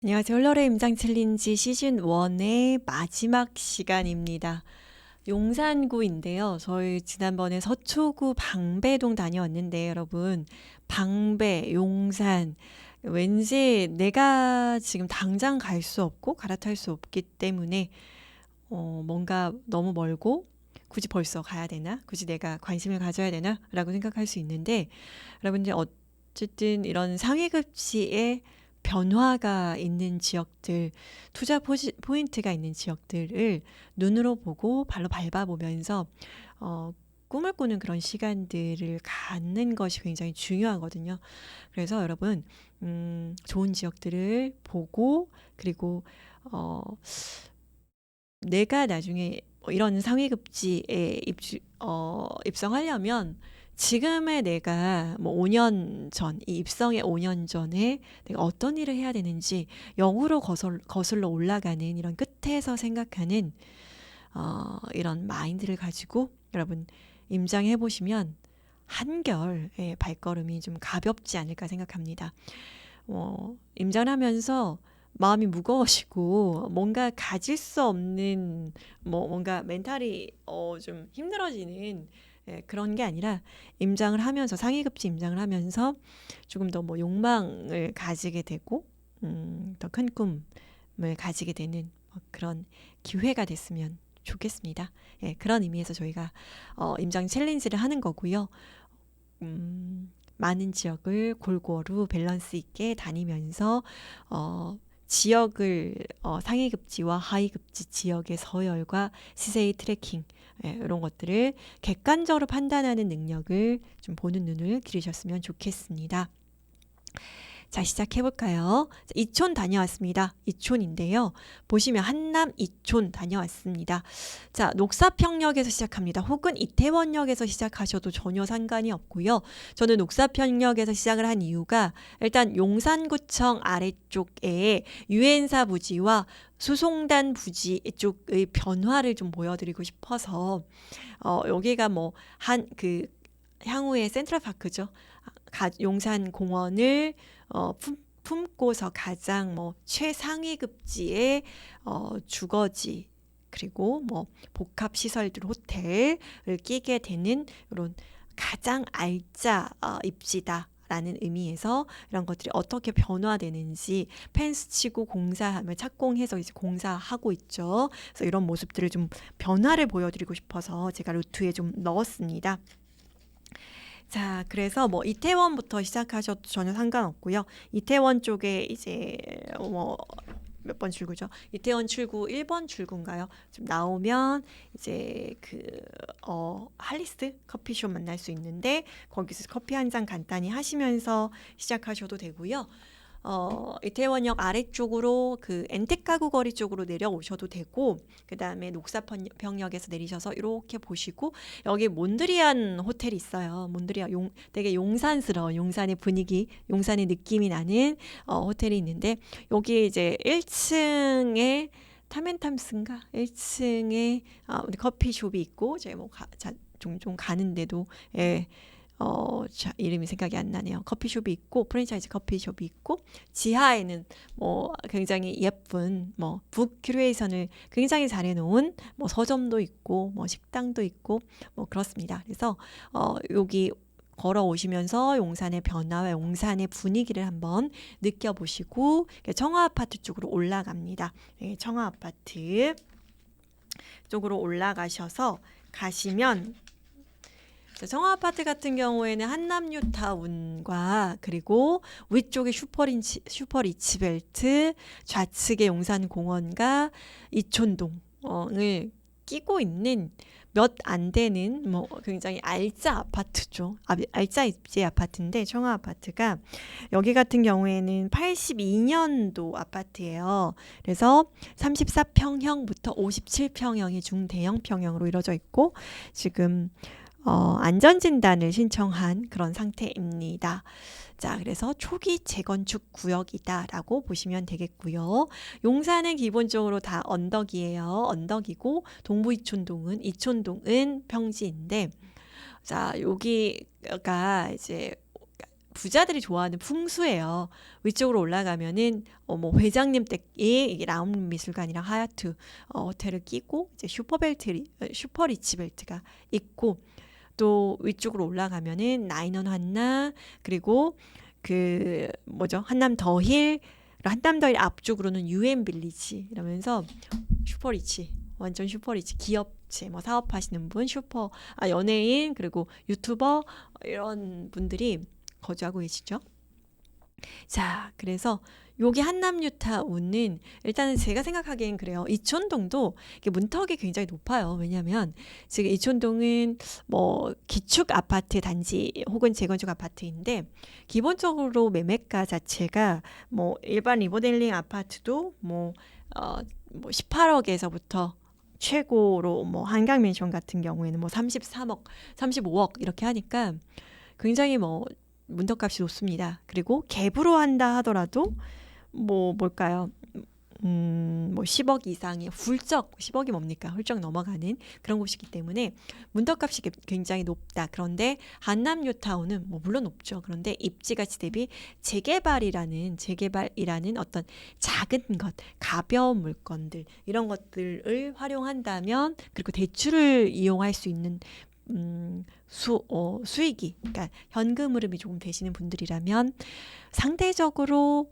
안녕하세요. 홀러의 임장 챌린지 시즌 1의 마지막 시간입니다. 용산구인데요. 저희 지난번에 서초구 방배동 다녀왔는데 여러분 방배, 용산 왠지 내가 지금 당장 갈 수 없고 갈아탈 수 없기 때문에 어, 뭔가 너무 멀고 굳이 벌써 가야 되나? 굳이 내가 관심을 가져야 되나? 라고 생각할 수 있는데 여러분들 어쨌든 이런 상위급지의 변화가 있는 지역들, 투자 포지, 포인트가 있는 지역들을 눈으로 보고 발로 밟아보면서 어, 꿈을 꾸는 그런 시간들을 갖는 것이 굉장히 중요하거든요. 그래서 여러분, 음, 좋은 지역들을 보고 그리고 어, 내가 나중에 이런 상위급지에 입주, 어, 입성하려면 지금의 내가 뭐 5년 전, 이 입성의 5년 전에 내가 어떤 일을 해야 되는지 영으로 거슬, 거슬러 올라가는 이런 끝에서 생각하는 어, 이런 마인드를 가지고 여러분 임장해 보시면 한결 예, 발걸음이 좀 가볍지 않을까 생각합니다. 어, 임장하면서 마음이 무거워지고 뭔가 가질 수 없는 뭐 뭔가 멘탈이 어, 좀 힘들어지는 예, 그런 게 아니라 임장을 하면서 상위급지 임장을 하면서 조금 더 뭐 욕망을 가지게 되고 음, 더 큰 꿈을 가지게 되는 뭐 그런 기회가 됐으면 좋겠습니다. 예, 그런 의미에서 저희가 어, 임장 챌린지를 하는 거고요. 음, 많은 지역을 골고루 밸런스 있게 다니면서 어, 지역을 어, 상위급지와 하위급지 지역의 서열과 시세의 트래킹 예, 이런 것들을 객관적으로 판단하는 능력을 좀 보는 눈을 기르셨으면 좋겠습니다. 자, 시작해 볼까요? 이촌 다녀왔습니다. 이촌인데요. 보시면 한남 이촌 다녀왔습니다. 자, 녹사평역에서 시작합니다. 혹은 이태원역에서 시작하셔도 전혀 상관이 없고요. 저는 녹사평역에서 시작을 한 이유가 일단 용산구청 아래쪽에 유엔사 부지와 수송단 부지 쪽의 변화를 좀 보여드리고 싶어서 어, 여기가 뭐 한 그 향후에 센트럴파크죠. 용산 공원을 어, 품, 품고서 가장 뭐 최상위 급지의 어, 주거지 그리고 뭐 복합 시설들 호텔을 끼게 되는 이런 가장 알짜 어, 입지다. 라는 의미에서 이런 것들이 어떻게 변화되는지 펜스 치고 공사하면 착공해서 이제 공사하고 있죠. 그래서 이런 모습들을 좀 변화를 보여드리고 싶어서 제가 루트에 좀 넣었습니다. 자, 그래서 뭐 이태원부터 시작하셔도 전혀 상관없고요. 이태원 쪽에 이제 뭐 몇 번 출구죠? 이태원 출구 1번 출구인가요? 좀 나오면 이제 그 어, 할리스 커피숍 만날 수 있는데 거기서 커피 한 잔 간단히 하시면서 시작하셔도 되고요. 어, 이태원역 아래쪽으로 그 엔텍 가구 거리 쪽으로 내려오셔도 되고 그 다음에 녹사평역에서 내리셔서 이렇게 보시고 여기 몬드리안 호텔이 있어요. 몬드리안 용 되게 용산스러운 용산의 분위기, 용산의 느낌이 나는 어, 호텔이 있는데 여기 이제 1층에 타멘탐스인가 1층에 어, 커피숍이 있고 저희 뭐 가, 자, 종종 가는데도 예. 어, 자, 이름이 생각이 안 나네요. 커피숍이 있고 프랜차이즈 커피숍이 있고 지하에는 뭐 굉장히 예쁜 뭐 북 큐레이션을 굉장히 잘 해 놓은 뭐 서점도 있고 뭐 식당도 있고 뭐 그렇습니다. 그래서 어, 여기 걸어 오시면서 용산의 변화와 용산의 분위기를 한번 느껴보시고 청아 아파트 쪽으로 올라갑니다. 예, 청아 아파트 쪽으로 올라가셔서 가시면 정화 아파트 같은 경우에는 한남뉴타운과 그리고 위쪽에 슈퍼린치, 슈퍼리치벨트, 좌측에 용산공원과 이촌동을 끼고 있는 몇 안 되는 뭐 굉장히 알짜 아파트죠. 아, 알짜 입지 아파트인데 청아 아파트가 여기 같은 경우에는 82년도 아파트예요. 그래서 34평형부터 57평형이 중대형 평형으로 이루어져 있고 지금 어, 안전진단을 신청한 그런 상태입니다. 자, 그래서 초기 재건축 구역이다라고 보시면 되겠고요. 용산은 기본적으로 다 언덕이에요. 언덕이고 동부 이촌동은 이촌동은 평지인데 자, 여기가 이제 부자들이 좋아하는 풍수예요. 위쪽으로 올라가면은 어, 뭐 회장님 이게 라움 미술관이랑 하얏트 어, 호텔을 끼고 이제 슈퍼벨트 슈퍼 리치 벨트가 있고 또 위쪽으로 올라가면은 나인원 한나 그리고 그 뭐죠 한남 더힐 한남 더힐 앞쪽으로는 유엔 빌리지 이러면서 슈퍼 리치 완전 슈퍼 리치 기업체 뭐 사업하시는 분 슈퍼 아 연예인 그리고 유튜버 이런 분들이 거주하고 계시죠. 자, 그래서 여기 한남뉴타운은 일단은 제가 생각하기엔 그래요. 이촌동도 문턱이 굉장히 높아요. 왜냐하면 지금 이촌동은 뭐 기축 아파트 단지 혹은 재건축 아파트인데 기본적으로 매매가 자체가 뭐 일반 리모델링 아파트도 뭐 어, 뭐 18억에서부터 최고로 뭐 한강 맨션 같은 경우에는 뭐 33억, 35억 이렇게 하니까 굉장히 뭐 문턱값이 높습니다. 그리고 갭으로 한다 하더라도 뭐 뭘까요? 음, 뭐 10억 이상이 훌쩍 10억이 뭡니까? 훌쩍 넘어가는 그런 곳이기 때문에 문턱값이 게- 굉장히 높다. 그런데 한남 뉴타운은 뭐 물론 높죠. 그런데 입지 가치 대비 재개발이라는 재개발이라는 어떤 작은 것, 가벼운 물건들 이런 것들을 활용한다면 그리고 대출을 이용할 수 있는 음, 수, 어, 수익이, 그러니까 현금 흐름이 조금 되시는 분들이라면 상대적으로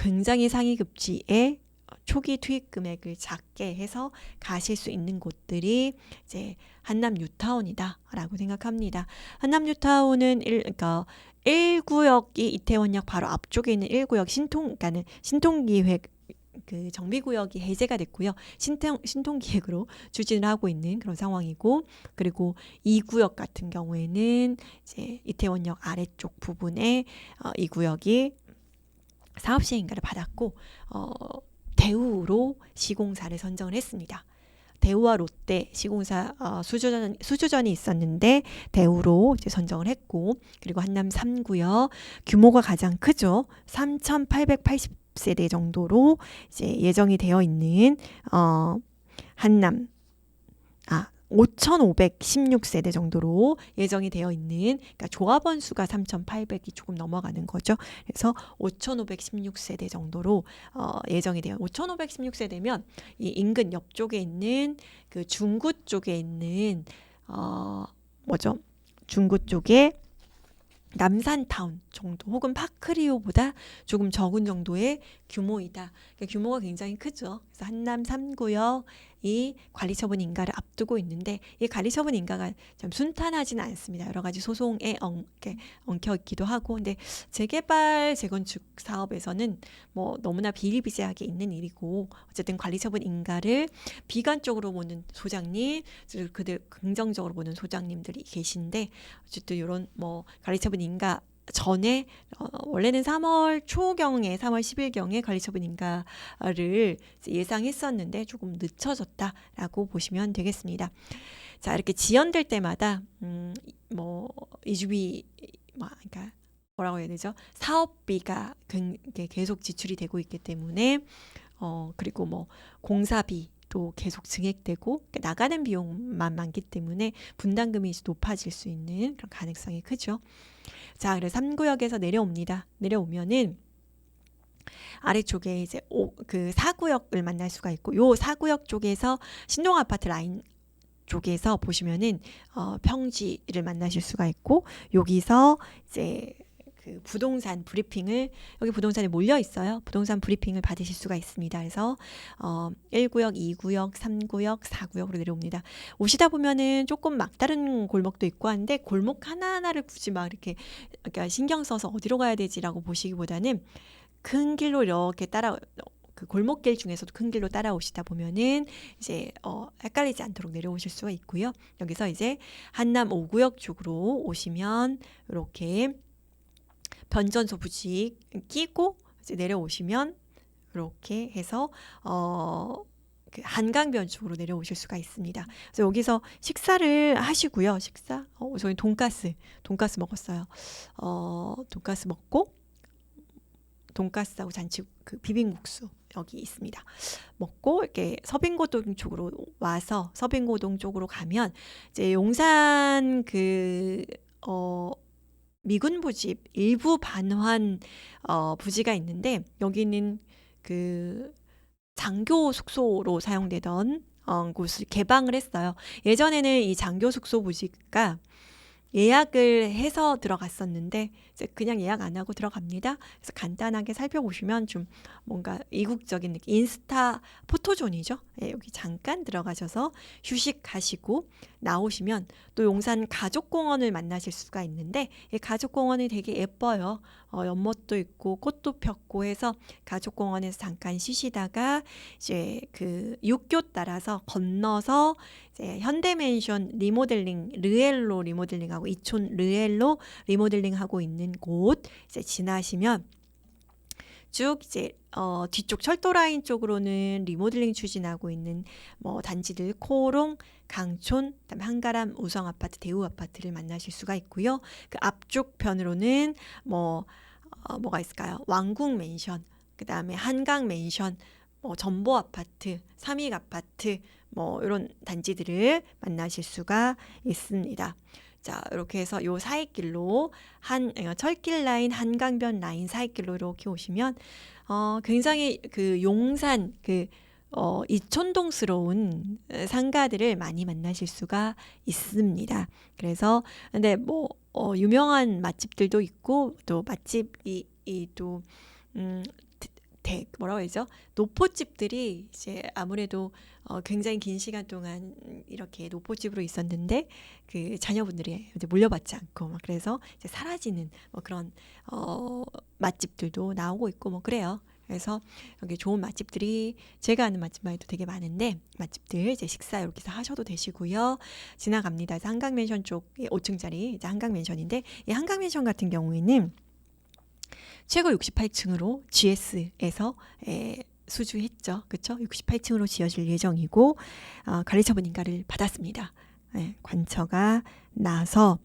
굉장히 상위 급지에 초기 투입 금액을 작게 해서 가실 수 있는 곳들이 이제 한남 뉴타운이다라고 생각합니다. 한남 뉴타운은 일, 그러니까 1구역이 이태원역 바로 앞쪽에 있는 1구역 신통, 그러니까는 신통기획 그 정비구역이 해제가 됐고요. 신통, 신통기획으로 추진을 하고 있는 그런 상황이고, 그리고 2구역 같은 경우에는 이제 이태원역 아래쪽 부분에 어, 이 구역이 사업 시행인가를 받았고, 어, 대우로 시공사를 선정을 했습니다. 대우와 롯데 시공사 어, 수주전 수주전이 있었는데 대우로 이제 선정을 했고 그리고 한남 3구역 규모가 가장 크죠. 3,880세대 정도로 이제 예정이 되어 있는 어 한남 아 5,516세대 정도로 예정이 되어 있는 그러니까 조합원 수가 3,800이 조금 넘어가는 거죠. 그래서 5,516세대 정도로 어, 예정이 돼요. 5,516세대면 이 인근 옆쪽에 있는 그 중구 쪽에 있는 어 뭐죠? 중구 쪽에 남산타운 정도 혹은 파크리오보다 조금 적은 정도의 규모이다. 그러니까 규모가 굉장히 크죠. 그래서 한남 3구역이 관리처분 인가를 앞두고 있는데 이 관리처분 인가가 좀 순탄하지는 않습니다. 여러 가지 소송에 엉, 엉켜 있기도 하고 근데 재개발 재건축 사업에서는 뭐 너무나 비일비재하게 있는 일이고 어쨌든 관리처분 인가를 비관적으로 보는 소장님 그들 긍정적으로 보는 소장님들이 계신데 어쨌든 이런 뭐 관리처분 인가 전에 어, 원래는 3월 초경에 3월 10일경에 관리처분 인가를 예상했었는데 조금 늦춰졌다라고 보시면 되겠습니다. 자 이렇게 지연될 때마다 음, 뭐 이주비 뭐 그러니까 뭐라고 해야 되죠? 사업비가 계속 지출이 되고 있기 때문에 어 그리고 뭐 공사비 또 계속 증액되고 그러니까 나가는 비용만 많기 때문에 분담금이 높아질 수 있는 그런 가능성이 크죠. 자, 그래서 3구역에서 내려옵니다. 내려오면은 아래쪽에 이제 오, 그 4구역을 만날 수가 있고 요 4구역 쪽에서 신동 아파트 라인 쪽에서 보시면은 어, 평지를 만나실 수가 있고 여기서 이제 그 부동산 브리핑을 여기 부동산에 몰려 있어요. 부동산 브리핑을 받으실 수가 있습니다. 그래서 어 1구역, 2구역, 3구역, 4구역으로 내려옵니다. 오시다 보면은 조금 막다른 골목도 있고 한데 골목 하나하나를 굳이 막 이렇게 그러니까 신경 써서 어디로 가야 되지라고 보시기보다는 큰 길로 이렇게 따라 그 골목길 중에서도 큰 길로 따라오시다 보면은 이제 어 헷갈리지 않도록 내려오실 수가 있고요. 여기서 이제 한남 5구역 쪽으로 오시면 이렇게 변전소 부지 끼고 이제 내려오시면 이렇게 해서 어. 그 한강변 쪽으로 내려오실 수가 있습니다. 그래서 여기서 식사를 하시고요. 식사, 어, 저희 돈가스, 돈가스 먹었어요. 어, 돈가스 먹고 돈가스하고 잔치 그 비빔국수 여기 있습니다. 먹고 이렇게 서빙고동 쪽으로 와서 서빙고동 쪽으로 가면 이제 용산 그 어 미군 부집 일부 반환 어, 부지가 있는데 여기는 그 장교 숙소로 사용되던 어, 곳을 개방을 했어요. 예전에는 이 장교 숙소 부지가 예약을 해서 들어갔었는데 그냥 예약 안 하고 들어갑니다. 그래서 간단하게 살펴보시면 좀 뭔가 이국적인 느낌, 인스타 포토존이죠. 예, 여기 잠깐 들어가셔서 휴식하시고 나오시면 또 용산 가족공원을 만나실 수가 있는데 이 가족공원이 되게 예뻐요. 어, 연못도 있고 꽃도 폈고 해서 가족공원에서 잠깐 쉬시다가 이제 그 육교 따라서 건너서 이제 현대맨션 리모델링 르엘로 리모델링하고 이촌 르엘로 리모델링하고 있는 곳 이제 지나시면 쭉 이제 어, 뒤쪽 철도 라인 쪽으로는 리모델링 추진하고 있는 뭐 단지들 코롱, 강촌, 그다음에 한가람 우성 아파트, 대우 아파트를 만나실 수가 있고요. 그 앞쪽 편으로는 뭐 어, 뭐가 있을까요? 왕궁 맨션, 그다음에 한강 맨션, 뭐 전보 아파트, 삼익 아파트 뭐 이런 단지들을 만나실 수가 있습니다. 자, 이렇게 해서 요 사이길로 한 어, 철길 라인, 한강변 라인 사이길로 이렇게 오시면 어, 굉장히 그 용산 그 어, 이촌동스러운 상가들을 많이 만나실 수가 있습니다. 그래서 근데 뭐 어, 유명한 맛집들도 있고 또 맛집이 이또 음, 대, 뭐라고 해야죠? 노포집들이 이제 아무래도 어, 굉장히 긴 시간 동안 이렇게 노포집으로 있었는데 그 자녀분들이 이제 물려받지 않고 막 그래서 이제 사라지는 뭐 그런 어, 맛집들도 나오고 있고 뭐 그래요. 그래서 여기 좋은 맛집들이 제가 아는 맛집만 해도 되게 많은데 맛집들 이제 식사 여기서 하셔도 되시고요. 지나갑니다. 그래서 한강맨션 쪽 5층짜리 이제 한강맨션인데 이 한강맨션 같은 경우에는 최고 68층으로 GS에서 에, 수주했죠. 그렇죠? 68층으로 지어질 예정이고 어, 관리처분 인가를 받았습니다. 예, 관처가 나서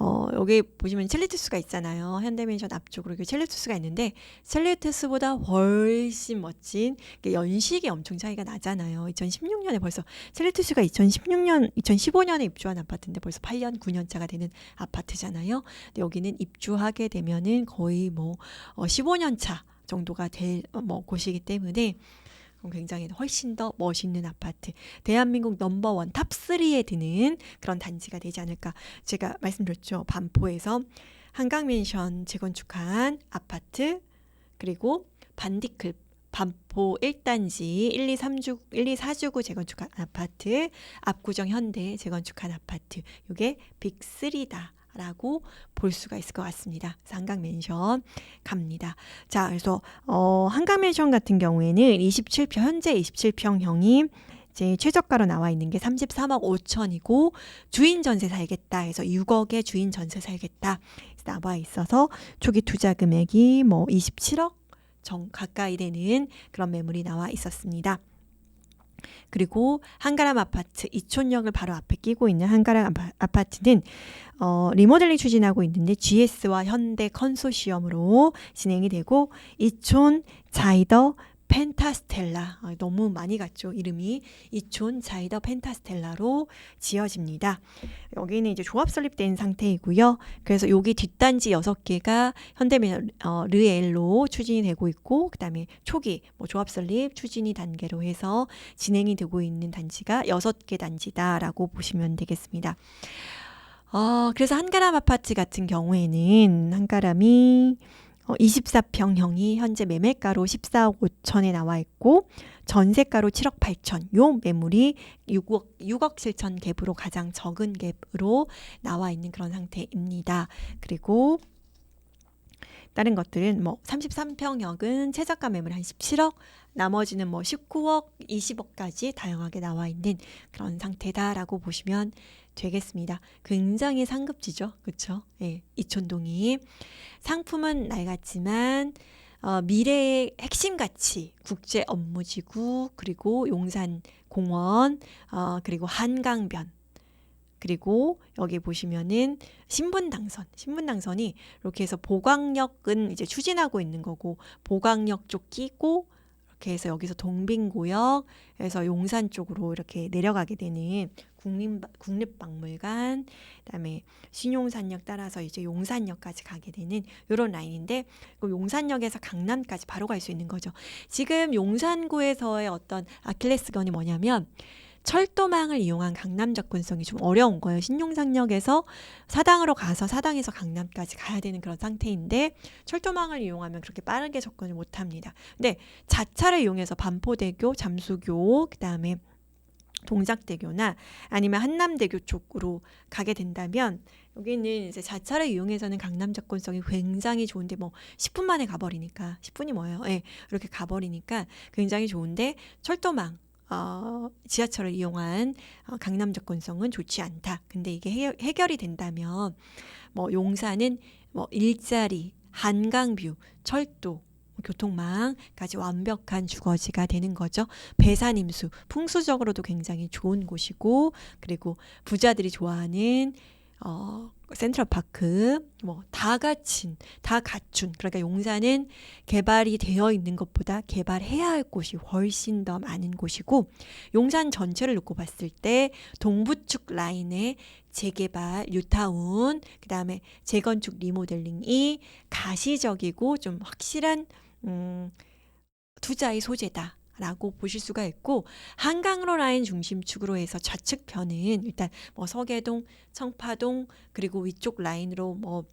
어, 여기 보시면 첼리투스가 있잖아요. 현대맨션 앞쪽으로 이렇게 첼리투스가 있는데 첼리투스보다 훨씬 멋진 연식이 엄청 차이가 나잖아요. 2016년에 벌써 첼리투스가 2016년, 2015년에 입주한 아파트인데 벌써 8년, 9년 차가 되는 아파트잖아요. 근데 여기는 입주하게 되면은 거의 뭐 어, 15년 차 정도가 될 뭐 곳이기 때문에 굉장히 훨씬 더 멋있는 아파트. 대한민국 넘버원 탑3에 드는 그런 단지가 되지 않을까. 제가 말씀드렸죠. 반포에서 한강맨션 재건축한 아파트, 그리고 반디클 반포 1단지 1, 2, 3주 1, 2, 4주구 재건축한 아파트, 압구정 현대 재건축한 아파트. 이게 빅3다. 라고 볼 수가 있을 것 같습니다. 한강 맨션 갑니다. 자, 그래서 어, 한강 맨션 같은 경우에는 27평 현재 27평형이 이제 최저가로 나와 있는 게 33억 5천이고 주인 전세 살겠다 해서 6억에 주인 전세 살겠다 나와 있어서 초기 투자 금액이 뭐 27억 정 가까이 되는 그런 매물이 나와 있었습니다. 그리고 한가람 아파트 이촌역을 바로 앞에 끼고 있는 한가람 아파트는 어, 리모델링 추진하고 있는데 GS와 현대 컨소시엄으로 진행이 되고 이촌 자이더 펜타스텔라 아, 너무 많이 갔죠 이름이 이촌 자이더 펜타스텔라로 지어집니다. 여기는 이제 조합 설립된 상태이고요. 그래서 여기 뒷단지 6개가 현대메 어, 르엘로 추진이 되고 있고 그 다음에 초기 뭐 조합 설립 추진이 단계로 해서 진행이 되고 있는 단지가 6개 단지다라고 보시면 되겠습니다. 어, 그래서 한가람 아파트 같은 경우에는 한가람이 어, 24평형이 현재 매매가로 14억 5천에 나와 있고 전세가로 7억 8천. 요 매물이 6억 6억 7천 갭으로 가장 적은 갭으로 나와 있는 그런 상태입니다. 그리고 다른 것들은 뭐 33평형은 최저가 매물 한 17억, 나머지는 뭐 19억, 20억까지 다양하게 나와 있는 그런 상태다라고 보시면 되겠습니다. 굉장히 상급지죠. 그렇죠? 예, 이촌동이 상품은 낡았지만 어, 미래의 핵심 가치, 국제 업무 지구, 그리고 용산 공원, 어, 그리고 한강변, 그리고 여기 보시면은 신분 당선, 신분 당선이 이렇게 해서 보광역은 이제 추진하고 있는 거고 보광역 쪽 끼고 이렇게 해서 여기서 동빙구역에서 용산 쪽으로 이렇게 내려가게 되는 국립, 국립 박물관, 그다음에 신용산역 따라서 이제 용산역까지 가게 되는 이런 라인인데 그 용산역에서 강남까지 바로 갈 수 있는 거죠. 지금 용산구에서의 어떤 아킬레스건이 뭐냐면 철도망을 이용한 강남 접근성이 좀 어려운 거예요. 신용산역에서 사당으로 가서 사당에서 강남까지 가야 되는 그런 상태인데 철도망을 이용하면 그렇게 빠르게 접근을 못 합니다. 근데 자차를 이용해서 반포대교, 잠수교, 그다음에 동작대교나 아니면 한남대교 쪽으로 가게 된다면 여기는 이제 자차를 이용해서는 강남 접근성이 굉장히 좋은데 뭐 10분 만에 가버리니까 10분이 뭐예요? 예, 이렇게 가버리니까 굉장히 좋은데 철도망 어, 지하철을 이용한 어, 강남 접근성은 좋지 않다. 근데 이게 해, 해결 이 된다면 뭐 용산은 뭐 일자리, 한강뷰, 철도 교통망까지 완벽한 주거지가 되는 거죠. 배산임수 풍수적으로도 굉장히 좋은 곳이고 그리고 부자들이 좋아하는 어, 센트럴파크 뭐 다 갖춘 다 갖춘 그러니까 용산은 개발이 되어 있는 것보다 개발해야 할 곳이 훨씬 더 많은 곳이고 용산 전체를 놓고 봤을 때 동부축 라인의 재개발 뉴타운 그 다음에 재건축 리모델링이 가시적이고 좀 확실한 음, 투자의 소재다. 라고 보실 수가 있고 한강로 라인 중심축으로 해서 좌측편은 일단 뭐 서계동, 청파동 그리고 위쪽 라인으로 뭐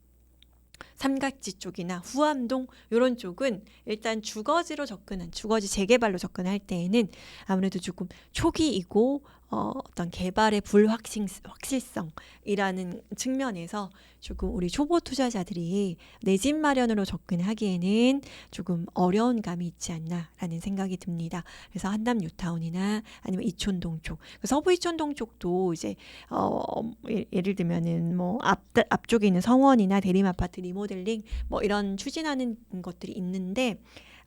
삼각지 쪽이나 후암동 이런 쪽은 일단 주거지로 접근한 주거지 재개발로 접근할 때에는 아무래도 조금 초기이고 어, 어떤 개발의 불확실 확실성이라는 측면에서 조금 우리 초보 투자자들이 내 집 마련으로 접근하기에는 조금 어려운 감이 있지 않나라는 생각이 듭니다. 그래서 한남 뉴타운이나 아니면 이촌동 쪽, 그 서부 이촌동 쪽도 이제 어, 예- 예를 들면은 뭐 앞, 앞쪽에 있는 성원이나 대림 아파트 리모델링 뭐 이런 추진하는 것들이 있는데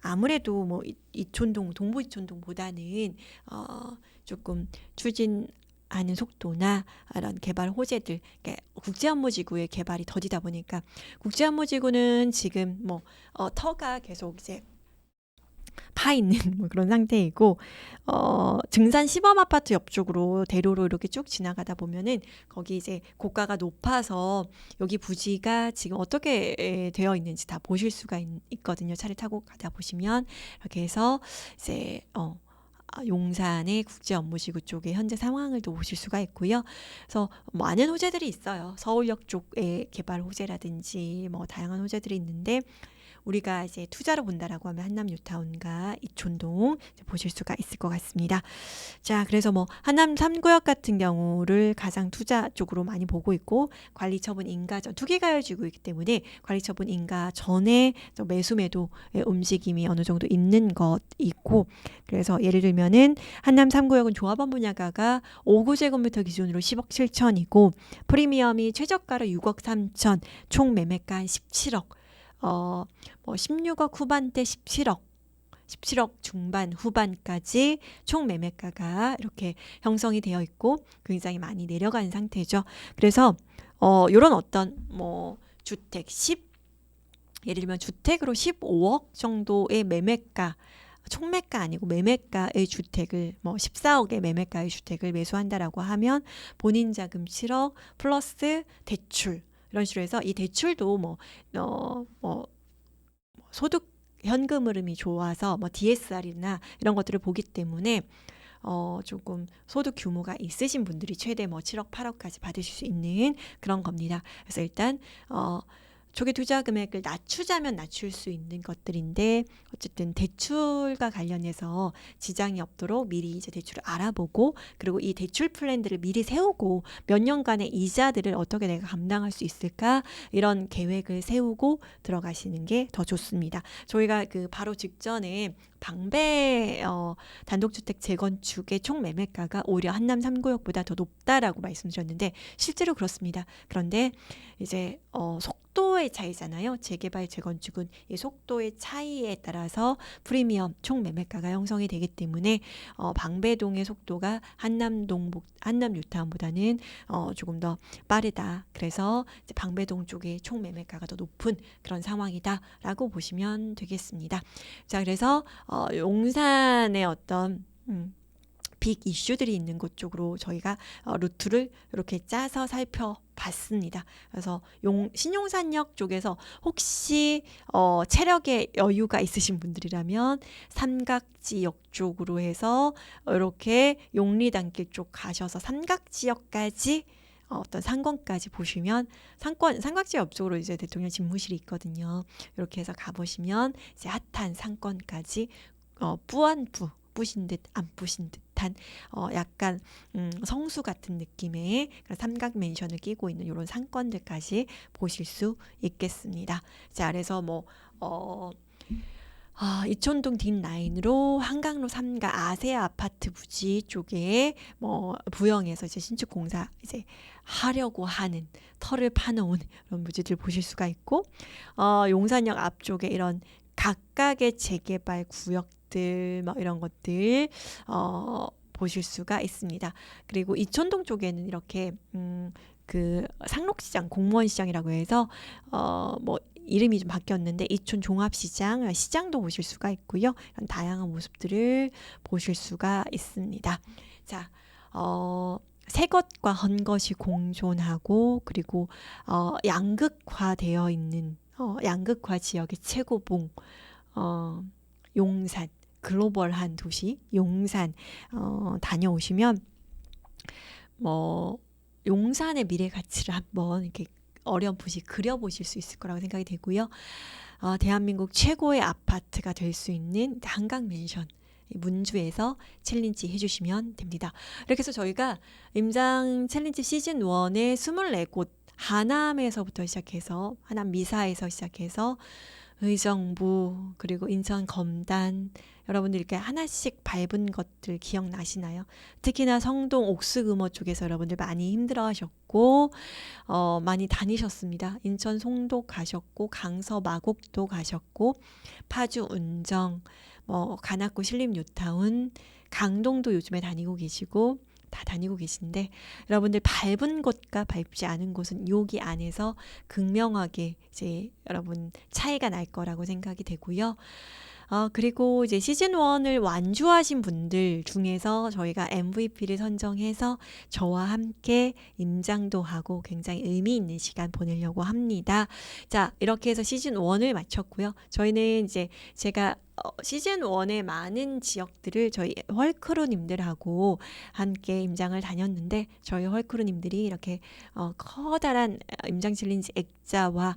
아무래도 뭐 이- 이촌동 동부 이촌동보다는 어 조금 추진 하는 속도나 이런 개발 호재들 그러니까 국제업무지구의 개발이 더디다 보니까 국제업무지구는 지금 뭐 어, 터가 계속 이제 파 있는 뭐 그런 상태이고 어 증산 시범 아파트 옆쪽으로 대로로 이렇게 쭉 지나가다 보면은 거기 이제 고가가 높아서 여기 부지가 지금 어떻게 에, 되어 있는지 다 보실 수가 있, 있거든요. 차를 타고 가다 보시면 이렇게 해서 이제 어 아, 용산의 국제 업무지구 쪽의 현재 상황을 또 보실 수가 있고요. 그래서 많은 호재들이 있어요. 서울역 쪽의 개발 호재라든지 뭐 다양한 호재들이 있는데 우리가 이제 투자로 본다라고 하면 한남 뉴타운과 이촌동 보실 수가 있을 것 같습니다. 자, 그래서 뭐 한남 3구역 같은 경우를 가장 투자 쪽으로 많이 보고 있고 관리 처분 인가 전 투기가율지고 있기 때문에 관리 처분 인가 전에 저 매수 매도의 움직임이 어느 정도 있는 것 있고 그래서 예를 들면은 한남 3구역은 조합원 분야가가 5구 제곱미터 기준으로 10억 7천이고 프리미엄이 최저가로 6억 3천, 총 매매가 한 17억. 어, 뭐 16억 후반대 17억. 17억 중반 후반까지 총 매매가가 이렇게 형성이 되어 있고 굉장히 많이 내려간 상태죠. 그래서 어 요런 어떤 뭐 주택 10 예를 들면 주택으로 15억 정도의 매매가 총매가 아니고 매매가의 주택을 뭐 14억의 매매가의 주택을 매수한다라고 하면 본인 자금 7억 플러스 대출 이런 식으로 해서 이 대출도 뭐 어, 뭐 소득 현금 흐름이 좋아서 뭐 DSR이나 이런 것들을 보기 때문에 어 조금 소득 규모가 있으신 분들이 최대 뭐 7억, 8억까지 받으실 수 있는 그런 겁니다. 그래서 일단 어 초기 투자 금액을 낮추자면 낮출 수 있는 것들인데 어쨌든 대출과 관련해서 지장이 없도록 미리 이제 대출을 알아보고 그리고 이 대출 플랜들을 미리 세우고 몇 년간의 이자들을 어떻게 내가 감당할 수 있을까 이런 계획을 세우고 들어가시는 게 더 좋습니다. 저희가 그 바로 직전에 방배 어, 단독주택 재건축의 총 매매가가 오히려 한남 3구역보다 더 높다라고 말씀드렸는데 실제로 그렇습니다. 그런데 이제 어, 속 속도의 차이잖아요. 재개발, 재건축은 이 속도의 차이에 따라서 프리미엄 총 매매가가 형성이 되기 때문에 어, 방배동의 속도가 한남동 한남 뉴타운보다는 어, 조금 더 빠르다. 그래서 방배동 쪽의 총 매매가가 더 높은 그런 상황이다라고 보시면 되겠습니다. 자, 그래서 어, 용산의 어떤 음, 빅 이슈들이 있는 곳 쪽으로 저희가 어, 루트를 이렇게 짜서 살펴봤습니다. 그래서 용, 신용산역 쪽에서 혹시 어, 체력에 여유가 있으신 분들이라면 삼각지역 쪽으로 해서 이렇게 용리단길 쪽 가셔서 삼각지역까지 어, 어떤 상권까지 보시면 상권 상각지 옆쪽으로 이제 대통령 집무실이 있거든요. 이렇게 해서 가보시면 이제 핫한 상권까지 어, 뿌안뿌 뿌신 듯 안 뿌신 듯한 어 약간 음 성수 같은 느낌의 삼각 멘션을 끼고 있는 이런 상권들까지 보실 수 있겠습니다. 자, 그래서 뭐 어 아, 이촌동 뒷라인으로 한강로 3가 아세 아파트 부지 쪽에 뭐 부영에서 이제 신축 공사 이제 하려고 하는 터를 파놓은 그런 부지들 보실 수가 있고 어, 용산역 앞쪽에 이런 각각의 재개발 구역 들 뭐 이런 것들 어, 보실 수가 있습니다. 그리고 이촌동 쪽에는 이렇게 음, 그 상록시장 공무원 시장이라고 해서 어뭐 이름이 좀 바뀌었는데 이촌 종합시장 시장도 보실 수가 있고요. 다양한 모습들을 보실 수가 있습니다. 자, 어, 새 것과 헌 것이 공존하고 그리고 어, 양극화되어 있는 어, 양극화 지역의 최고봉 어, 용산 글로벌한 도시 용산 어, 다녀오시면 뭐 용산의 미래 가치를 한번 이렇게 어렴풋이 그려보실 수 있을 거라고 생각이 되고요. 어, 대한민국 최고의 아파트가 될 수 있는 한강 맨션 문주에서 챌린지 해주시면 됩니다. 이렇게 해서 저희가 임장 챌린지 시즌 1의 24곳 하남에서부터 시작해서 하남 미사에서 시작해서 의정부 그리고 인천 검단 여러분들 이렇게 하나씩 밟은 것들 기억나시나요? 특히나 성동 옥수금호 쪽에서 여러분들 많이 힘들어하셨고 어, 많이 다니셨습니다. 인천 송도 가셨고 강서 마곡도 가셨고 파주 운정 뭐 가나코 신림 뉴타운 강동도 요즘에 다니고 계시고 다 다니고 계신데 여러분들 밟은 곳과 밟지 않은 곳은 여기 안에서 극명하게 이제 여러분 차이가 날 거라고 생각이 되고요. 어, 그리고 이제 시즌 1을 완주하신 분들 중에서 저희가 MVP를 선정해서 저와 함께 임장도 하고 굉장히 의미 있는 시간 보내려고 합니다. 자, 이렇게 해서 시즌 1을 마쳤고요. 저희는 이제 제가 어, 시즌 1의 많은 지역들을 저희 헐크루님들하고 함께 임장을 다녔는데 저희 헐크루님들이 이렇게 어, 커다란 임장 챌린지 액자와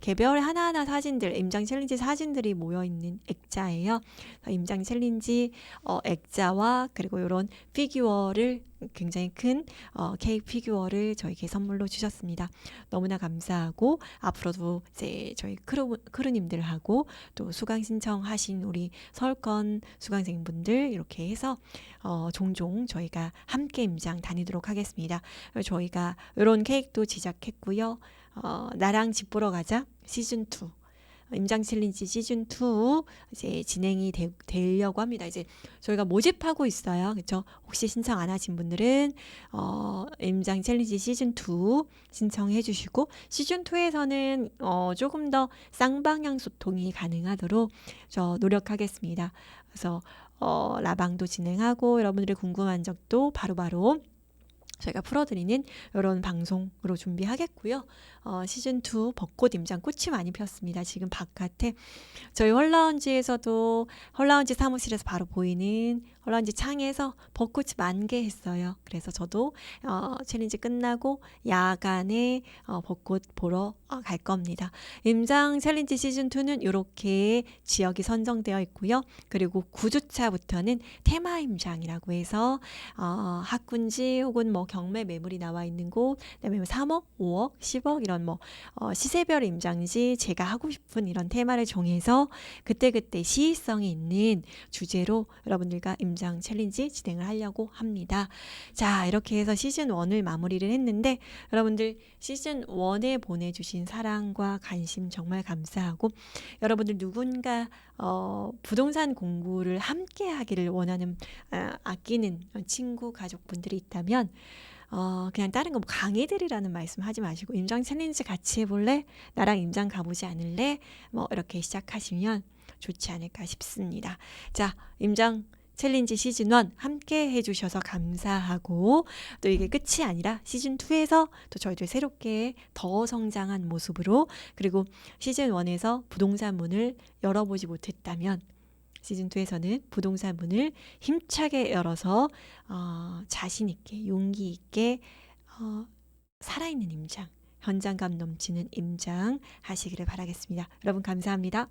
개별 하나하나 사진들 임장 챌린지 사진들이 모여 있는 액자예요. 임장 챌린지 어, 액자와 그리고 이런 피규어를 굉장히 큰 어, 케이크 피규어를 저에게 선물로 주셨습니다. 너무나 감사하고 앞으로도 이제 저희 크루 크루님들하고 또 수강 신청하신 우리 서울권 수강생분들 이렇게 해서 어, 종종 저희가 함께 임장 다니도록 하겠습니다. 저희가 이런 케이크도 제작했고요. 어, 나랑 집 보러 가자 시즌 2 임장 챌린지 시즌 2 이제 진행이 되, 되려고 합니다. 이제 저희가 모집하고 있어요. 그렇죠? 혹시 신청 안 하신 분들은 어, 임장 챌린지 시즌 2 신청해 주시고 시즌 2에서는 어, 조금 더 쌍방향 소통이 가능하도록 저 노력하겠습니다. 그래서 어, 라방도 진행하고 여러분들의 궁금한 적도 바로바로 바로 저희가 풀어드리는 이런 방송으로 준비하겠고요. 어, 시즌 2 벚꽃 임장 꽃이 많이 피었습니다. 지금 바깥에 저희 헐라운지에서도 헐라운지 사무실에서 바로 보이는 헐라운지 창에서 벚꽃이 만개했어요. 그래서 저도 어, 챌린지 끝나고 야간에 어, 벚꽃 보러 어, 갈 겁니다. 임장 챌린지 시즌 2는 이렇게 지역이 선정되어 있고요. 그리고 9주차부터는 테마 임장이라고 해서 어, 학군지 혹은 뭐 경매 매물이 나와 있는 곳, 그다음에 3억, 5억, 10억 이런 뭐 어, 시세별 임장지 제가 하고 싶은 이런 테마를 정해서 그때그때 시의성이 있는 주제로 여러분들과 임장 챌린지 진행을 하려고 합니다. 자, 이렇게 해서 시즌 1을 마무리를 했는데 여러분들 시즌 1에 보내주신 사랑과 관심 정말 감사하고 여러분들 누군가 어, 부동산 공부를 함께 하기를 원하는 아, 아끼는 친구 가족분들이 있다면 어, 그냥 다른 거 뭐 강의들이라는 말씀 하지 마시고 임장 챌린지 같이 해볼래? 나랑 임장 가보지 않을래? 뭐 이렇게 시작하시면 좋지 않을까 싶습니다. 자, 임장 챌린지 시즌 1 함께 해주셔서 감사하고 또 이게 끝이 아니라 시즌 2에서 또 저희들 새롭게 더 성장한 모습으로 그리고 시즌 1에서 부동산 문을 열어보지 못했다면 시즌 2에서는 부동산 문을 힘차게 열어서 어, 자신 있게 용기 있게 어, 살아있는 임장 현장감 넘치는 임장 하시기를 바라겠습니다. 여러분 감사합니다.